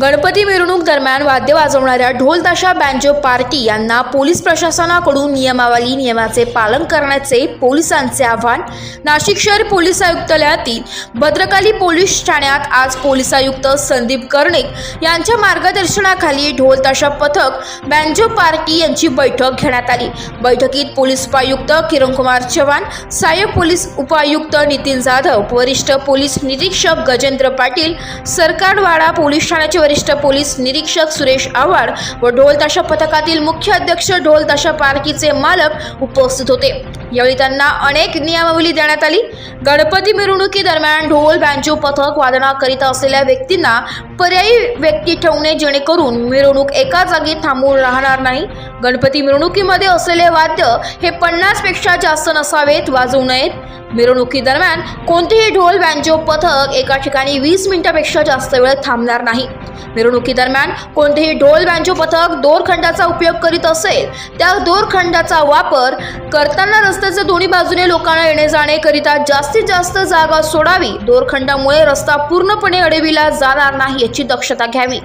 गणपती मिरवणूक दरम्यान वाद्य वाजवणाऱ्या ढोल ताशा बँजो पार्टी यांना पोलीस प्रशासनाकडून नियमावली नियमाचे पालन करण्याचे पोलिसांचे आव्हान. नाशिक शहर पोलीस आयुक्तालयातील भद्रकाली पोलीस ठाण्यात आज पोलीस आयुक्त संदीप कर्णिक यांच्या मार्गदर्शनाखाली ढोल ताशा पथक बँजो पार्टी यांची बैठक घेण्यात आली. बैठकीत पोलीस उपायुक्त किरणकुमार चव्हाण सहाय्यक पोलीस उपायुक्त नितीन जाधव वरिष्ठ पोलीस निरीक्षक गजेंद्र पाटील सरकारवाडा पोलीस ठाण्याचे वरिष्ठ पोलीस निरीक्षक सुरेश आव्हाड व ढोल ताशा पथकातील मुख्य अध्यक्ष ढोल ताशा पार्कीचे मालक उपस्थित होते. यावेळी त्यांना अनेक नियमावली देण्यात आली. गणपती मिरवणुकीदरम्यान ढोल बँजो पथक वादना करीत असलेल्या व्यक्तींना पर्यायी व्यक्ती ठेवणे जेणेकरून मिरवणूक एका जागी थांबून राहणार नाही. गणपती मिरवणुकीमध्ये असलेले वाद्य हे पन्नासपेक्षा जास्त नसावेत वाजवू नयेत. मिरवणुकीदरम्यान कोणतेही ढोल बँजो पथक एका ठिकाणी वीस मिनिटापेक्षा जास्त वेळ थांबणार नाही. मिरवणुकीदरम्यान कोणतेही ढोल बँजो पथक दोरखंडाचा उपयोग करीत असेल त्या दोरखंडाचा वापर करताना रस्त्याच्या दोन्ही बाजूने लोकांना येणे जाणे करिता जास्तीत जास्त जागा सोडावी दोरखंडामुळे रस्ता पूर्णपणे अडविला जाणार नाही याची दक्षता घ्यावी.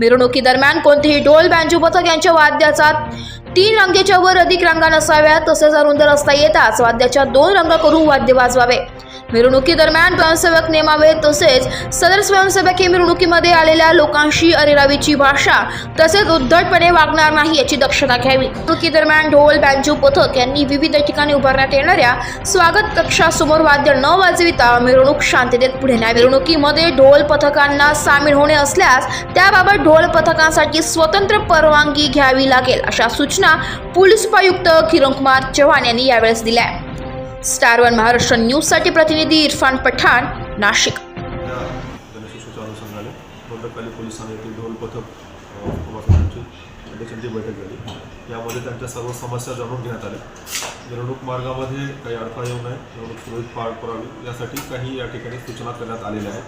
मिरवणुकीदरम्यान कोणतेही ढोल बँजो पथक यांच्या वाद्याचा तीन रांगेच्या वर अधिक रांगा नसाव्या तसेच अरुंद रस्ता येताच वाद्याच्या दोन रंग करून वाद्य वाजवावे. मिरवणुकीदरम्यान स्वयंसेवक नेमावे तसेच सदर स्वयंसेवक हे मिरवणुकीमध्ये आलेल्या लोकांशी अरेरावीची भाषा तसेच उद्धटपणे वागणार नाही याची दक्षता घ्यावी. मिरवणुकीदरम्यान ढोल बँजू पथक यांनी विविध ठिकाणी उभारण्यात येणाऱ्या स्वागत कक्षासमोर वाद्य न वाजविता मिरवणूक शांततेत पुढे न्या मिरवणुकीमध्ये ढोल पथकांना सामील होणे असल्यास त्याबाबत ढोल पथकांसाठी स्वतंत्र परवानगी घ्यावी लागेल अशा सूचना पोलीस उपायुक्त किरणकुमार चव्हाण यांनी यावेळेस दिल्या. स्टार वन महाराष्ट्र न्यूजसाठी प्रतिनिधी इरफान पठाण नाशिक. गणेशोत्सवाच्या अनुषंगाने भद्रकाली पोलिसांनी येथील ढोल पथक अध्यक्षांची बैठक झाली. यामध्ये त्यांच्या सर्व समस्या जाणून घेण्यात आल्या. निवडणूक मार्गामध्ये काही अडथळा येऊ नये. निवडणूक सुरळीत पार करावी यासाठी काही या ठिकाणी सूचना करण्यात आलेल्या आहेत.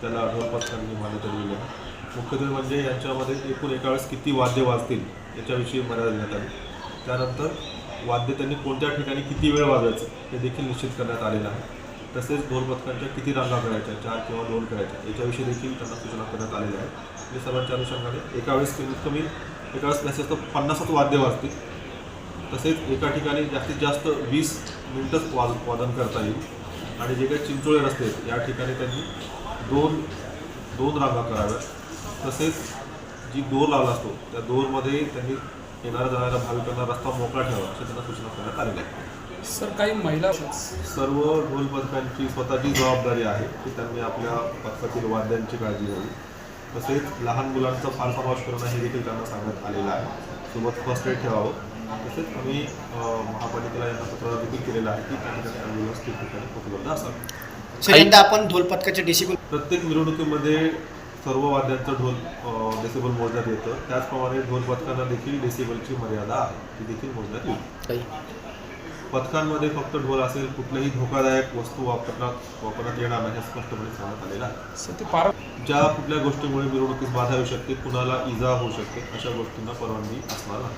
त्याला ढोल पथकांनी मान्यता दिलेली आहे. मुख्यत्वे म्हणजे यांच्यामध्ये एकूण एका वेळेस किती वाद्य वाजतील याच्याविषयी मर्यादा देण्यात आली. त्यानंतर वाद्य त्यांनी कोणत्या ठिकाणी किती वेळ वाजवायचं हे देखील निश्चित करण्यात आलेलं आहे. तसेच ढोलपथकांच्या किती रांगा करायच्या चार किंवा दोन करायच्या याच्याविषयी देखील त्यांना सूचना करण्यात आलेल्या आहेत. या सर्वांच्या अनुषंगाने एका वेळेस कमीत कमी एका वेळेस जास्तीत जास्त पन्नासच वाद्य वाजतील. तसेच एका ठिकाणी जास्तीत जास्त वीस मिनटंच वाज वादन करता येईल. आणि जे काही चिंचोळे रस्ते आहेत या ठिकाणी त्यांनी दोन दोन रांगा कराव्यात. तसेच जी दोर लावला असतो त्या दोरमध्ये त्यांनी येणाऱ्या जाणाऱ्या भाविकांना रस्ता मोकळा ठेवावा अशा त्यांना सूचना करण्यात आलेल्या आहेत सर काही महिला सर्व ढोल पथकांची स्वतःची जबाबदारी आहे की त्यांनी आपल्या पथकातील वाद्यांची काळजी घ्यावी. तसेच लहान मुलांचा फार समावेश करणं हे देखील त्यांना सांगण्यात आलेलं आहे. सोबत फर्स्ट एड ठेवावं. तसेच आम्ही महापालिकेला यांना पत्र देखील केलेलं आहे की त्या ठिकाणी ॲम्ब्युलन्स ठिकठिकाणी उपलब्ध असावी. आपण ढोलपथकाचे डेसिबल प्रत्येक मिरवणुकीमध्ये सर्व वाद्यांचं ढोल डेसिबल मोजण्यात येतं. त्याचप्रमाणे ढोल पथकांना देखील डेसिबलची मर्यादा आहे. ती देखील मोजण्यात येईल. पथकांमध्ये फक्त ढोल असेल कुठल्याही धोकादायक वस्तू वापरण्यात वापरण्यात येणार नाही हे स्पष्टपणे सांगण्यात आलेलं आहे. ज्या कुठल्या गोष्टीमुळे मिरवणुकीस बाधा येऊ शकते कुणाला इजा होऊ शकते अशा गोष्टींना परवानगी असणार नाही.